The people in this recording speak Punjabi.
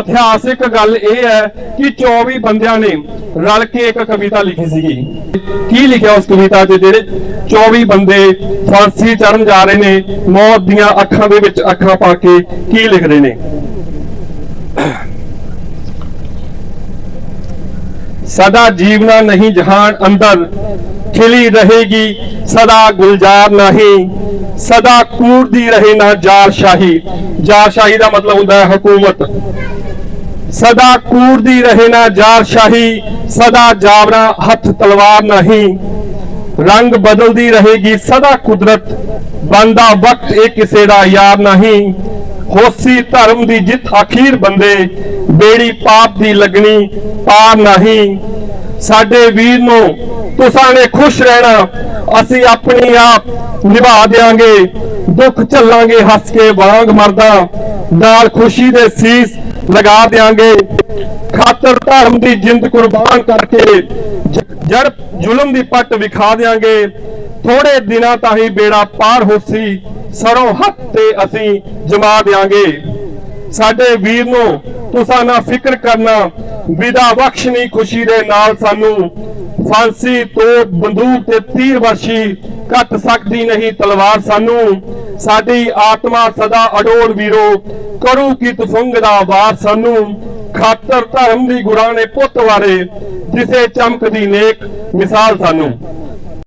ਇਤਿਹਾਸਿਕ ਗੱਲ ਇਹ ਹੈ ਕਿ 24 ਬੰਦਿਆਂ ਨੇ ਰਲ ਕੇ ਇੱਕ ਕਵਿਤਾ ਲਿਖੀ ਸੀਗੀ। ਕੀ ਲਿਖਿਆ ਉਸ ਕਵਿਤਾ 'ਚ? ਜਿਹੜੇ 24 ਬੰਦੇ ਫਾਂਸੀ ਚੜਨ ਜਾ ਰਹੇ ਨੇ, ਮੌਤ ਦੀਆਂ ਅੱਖਾਂ ਦੇ ਵਿੱਚ ਅੱਖਾਂ ਪਾ ਕੇ ਕੀ ਲਿਖ ਰਹੇ ਨੇ? ਸਦਾ ਜੀਵਨਾ ਨਹੀਂ ਜਹਾਨ ਅੰਦਰ। ਖਿਲੀ ਰਹੇਗੀ, ਸਦਾ ਗੁਲਜ਼ਾਰ ਨਹੀਂ। ਸਦਾ ਕੂੜਦੀ ਰਹੇ ਨਾ ਜਾਰ ਸ਼ਾਹੀ ਜਾਰ ਸ਼ਾਹੀ ਦਾ ਮਤਲਬ ਹੁੰਦਾ ਹੈ ਹਕੂਮਤ। ਸਦਾ ਕੂੜਦੀ ਰਹੇ ਨਾ ਜਾਰ ਸ਼ਾਹੀ ਸਦਾ ਜਾਵਰਾ ਹੱਥ ਤਲਵਾਰ ਨਹੀਂ। ਰੰਗ ਬਦਲਦੀ ਰਹੇਗੀ ਸਦਾ ਕੁਦਰਤ। ਬੰਦਾ ਵਕਤ ਇਹ ਕਿਸੇ ਦਾ ਯਾਰ ਨਹੀਂ। ਹੋਸੀ ਧਰਮ ਦੀ ਜਿੱਤ ਅਖੀਰ ਬੰਦੇ, ਬੇੜੀ ਪਾਪ ਦੀ ਲੱਗਣੀ ਪਾਰ ਨਹੀਂ। ਸਾਡੇ ਵੀਰ ਨੂੰ ਤੁਸਾਂ ਨੇ ਖੁਸ਼ ਰਹਿਣਾ, ਅਸੀਂ ਆਪਣੀ ਆਪ ਨਿਭਾ ਦੇਾਂਗੇ ਦੁੱਖ ਝੱਲਾਂਗੇ, ਹੱਸ ਕੇ ਵਾਂਗ ਮਰਦਾ ਨਾਲ ਖੁਸ਼ੀ ਦੇ ਸੀਸ ਲਗਾ ਦੇਾਂਗੇ ਖਾਤਰ ਧਰਮ ਦੀ ਜਿੰਦ ਕੁਰਬਾਨ ਕਰਕੇ ਜੜ ਜ਼ੁਲਮ ਦੀ ਪੱਟ ਵਿਖਾ ਦੇਾਂਗੇ ਥੋੜੇ ਦਿਨਾਂ ਤਾਂ ਹੀ ਬੇੜਾ ਪਾਰ ਹੋਸੀ, ਸਰੋਂ ਹੱਥ ਤੇ ਅਸੀਂ ਜਮਾ ਦੇਾਂਗੇ ਸਾਡੇ ਵੀਰ ਨੂੰ ਤੁਸਾਂ ਨਾ ਫਿਕਰ ਕਰਨਾ, ਵਿਦਾ ਬਖਸ਼ਣੀ ਖੁਸ਼ੀ ਦੇ ਨਾਲ ਸਾਨੂੰ। ਫਾਂਸੀ ਤੋਂ ਬੰਦੂਕ ਤੇ ਤੀਰ ਵਰਸ਼ੀ ਕੱਟ ਸਕਦੀ ਨਹੀਂ ਤਲਵਾਰ ਸਾਨੂੰ। ਸਾਡੀ ਆਤਮਾ ਸਦਾ ਅਡੋਲ ਵੀਰੋ ਕਰੂ ਕੀ ਤੁਫੰਗ ਦਾ ਵਾਰ ਸਾਨੂੰ। ਖਾਤਰ ਧਰਮ ਦੀ ਗੁਰਾਂ ਨੇ ਪੁੱਤ ਵਾਰੇ ਜਿਸੇ ਚਮਕਦੀ ਨੇਕ ਮਿਸਾਲ ਸਾਨੂੰ।